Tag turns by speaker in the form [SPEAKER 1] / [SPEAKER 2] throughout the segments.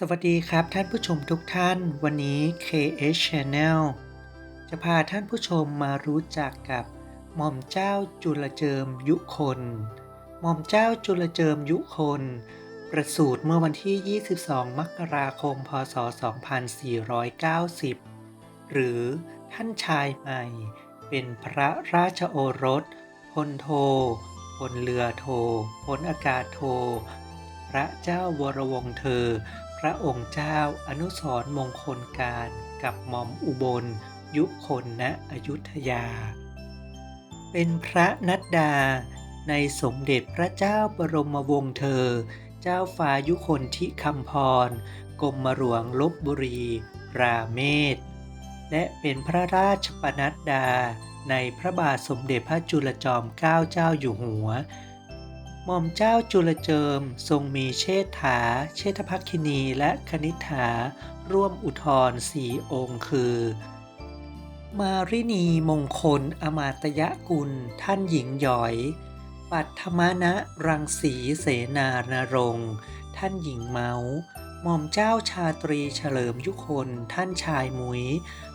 [SPEAKER 1] สวัสดีครับท่านผู้ชมทุกท่าน วันนี้ KH Channel จะพาท่านผู้ชมมารู้จักกับหม่อมเจ้าจุลเจิมยุคน หม่อมเจ้าจุลเจิมยุคน ประสูติเมื่อวันที่ 22 มกราคม พศ 2490 หรือท่านชายใหม่ เป็นพระราชโอรสพลโทพลเรือโทพลอากาศโท พระเจ้าวรวงเธอ พระองค์เจ้าอนุสรมงคลการกับหม่อมอุบล ยุคนณอยุธยา เป็นพระนัดดาในสมเด็จพระเจ้าบรมวงศ์เธอ เจ้าฟ้ายุคนทิคำพรกรมหลวงลบบุรี ราเมศ และเป็นพระราชปนัดดาในพระบาทสมเด็จพระจุลจอมเกล้าเจ้าอยู่หัว หม่อมเจ้าจุลเจิม ทรงมีเชษฐา เชษฐภัคินีและคณิษฐา ร่วมอุทธรสี่องค์คือ มารินีมงคล อมาตยกุล ท่านหญิงหยอย ปัทมณะรังสีเสนานรงค์ท่านหญิงเมาหม่อมเจ้าชาตรีเฉลิมยุคน ท่านชายมุย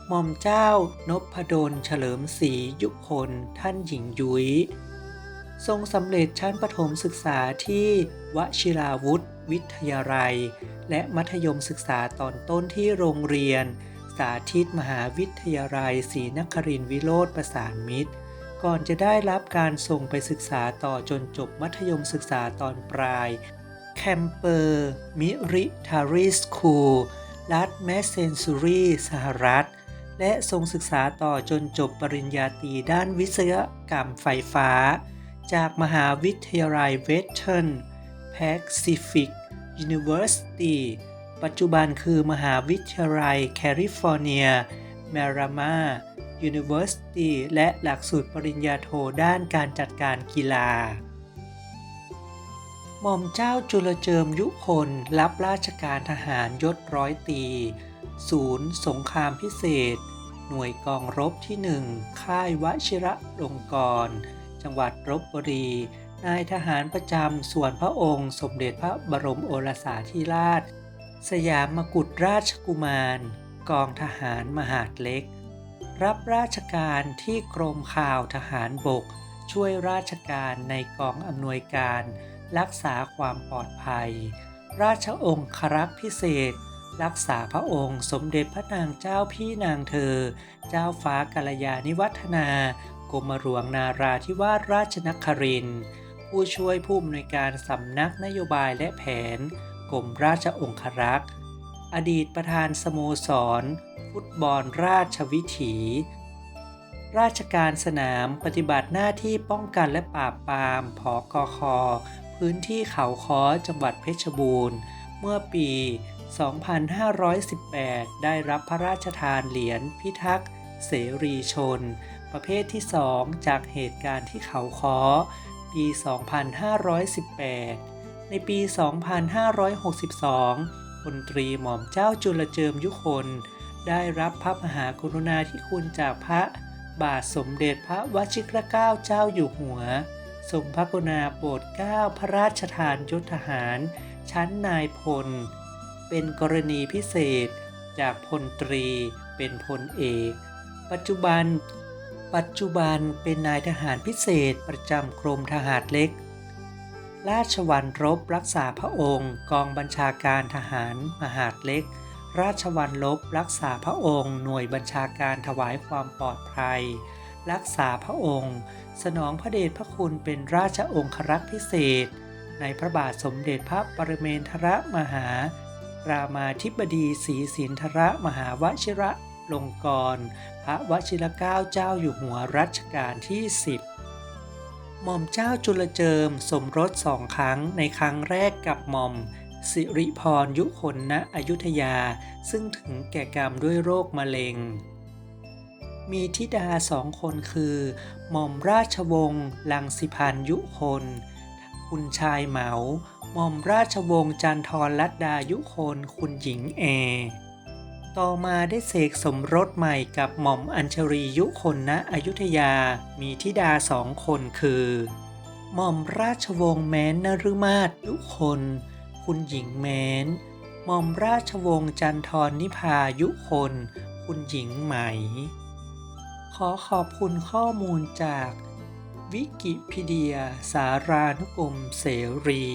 [SPEAKER 1] หม่อมเจ้านพดลเฉลิมศรียุคน ท่านหญิงยุย้ย ทรงสำเร็จชั้นประถมศึกษาที่วชิราวุธ วิทยาลัย และมัธยมศึกษาตอนต้นที่โรงเรียน สาธิตมหาวิทยาลัยศรีนครินทรวิโรธประสานมิตร ก่อนจะได้รับการส่งไปศึกษาต่อจนจบมัธยมศึกษาตอนปลายแคมเปอร์มิริทารีสคูลรัฐแมสเซนซูรีสหรัฐ และทรงศึกษาต่อจนจบปริญญาตรีด้านวิศวกรรมไฟฟ้า จากมหาวิทยาลัยเวสเทิร์นแพซิฟิกยูนิเวอร์ซิตี้ปัจจุบันคือมหาวิทยาลัยแคลิฟอร์เนียแมรามายูนิเวอร์ซิตี้และหลักสูตรปริญญาโทด้านการจัดการกีฬา หม่อมเจ้าจุลเจิมยุคนรับราชการทหารยศร้อยตี ศูนย์ สงครามพิเศษ หน่วยกองรบที่หนึ่งค่ายวชิระลงกรณ์ จังหวัดลบบุรี นายทหารประจำส่วนพระองค์ สมเด็จพระบรมโอรสาธิราช สยามกุฎราชกุมาร กองทหารมหาดเล็ก รับราชการที่กรมข่าวทหารบก ช่วยราชการในกองอำนวยการ รักษาความปลอดภัย ราชองครักษ์พิเศษรักษาพระองค์สมเด็จพระนางเจ้าพี่นางเธอ เจ้าฟ้ากัลยาณิวัฒนา กรมหลวงนาราธิวาสราชนครินทร์ผู้ช่วยผู้อำนวยการสำนักนโยบายและแผน กรมราชองครักษ์ อดีตประธานสโมสร ฟุตบอลราชวิถี ราชการสนามปฏิบัติหน้าที่ป้องกันและปราบปรามผอกอคอพื้นที่เขาค้อจังหวัดเพชรบูรณ์ เมื่อปี 2518 ได้รับพระราชทานเหรียญพิทักษ์เสรีชน ประเภทที่ 2 จากเหตุการณ์ที่เขาค้อปี 2518 ในปี 2562พลตรีหม่อมเจ้าจุลเจิมยุคน ได้รับพระมหากรุณาธิคุณจากพระบาทสมเด็จพระวชิรเกล้าเจ้าอยู่หัว ทรงพระกรุณาโปรดเกล้าพระราชทานยศทหาร ชั้นนายพล เป็นกรณีพิเศษจากพลตรีเป็นพลเอก ปัจจุบัน ปัจจุบันเป็นนายทหารพิเศษประจำกรมทหารเล็ก ราชวัลรบรักษาพระองค์ กองบัญชาการทหารมหาดเล็ก ราชวัลลบรักษาพระองค์ หน่วยบัญชาการถวายความปลอดภัย รักษาพระองค์ สนองพระเดชพระคุณเป็นราชองครักษ์พิเศษ ในพระบาทสมเด็จพระปรเมนทรมหา รามาธิบดีศรีสินธรมหาวชิระ ลงกรณ์พระวชิรเกล้าเจ้าอยู่หัวรัชกาลที่ 10 หม่อมเจ้าจุลเจิมสมรสสองครั้งในครั้งแรกกับหม่อม สิริพรยุคนณอยุธยา ซึ่งถึงแก่กรรมด้วยโรคมะเร็ง มีธิดาสองคนคือ หม่อมราชวงศ์ลังสิพันยุคนคุณชายเหมาหม่อมราชวงศ์จันทรลัดดายุคนคุณหญิงแอ ต่อมาได้เสกสมรสใหม่กับหม่อมอัญชรียุคนณอยุธยา มีธิดาสองคนคือ หม่อมราชวงศ์แม้นนฤมาศยุคน คุณหญิงแม้น หม่อมราชวงศ์จันทรนิพายุคน คุณหญิงไหม ขอขอบคุณข้อมูลจาก วิกิพีเดีย สารานุกรมเสรี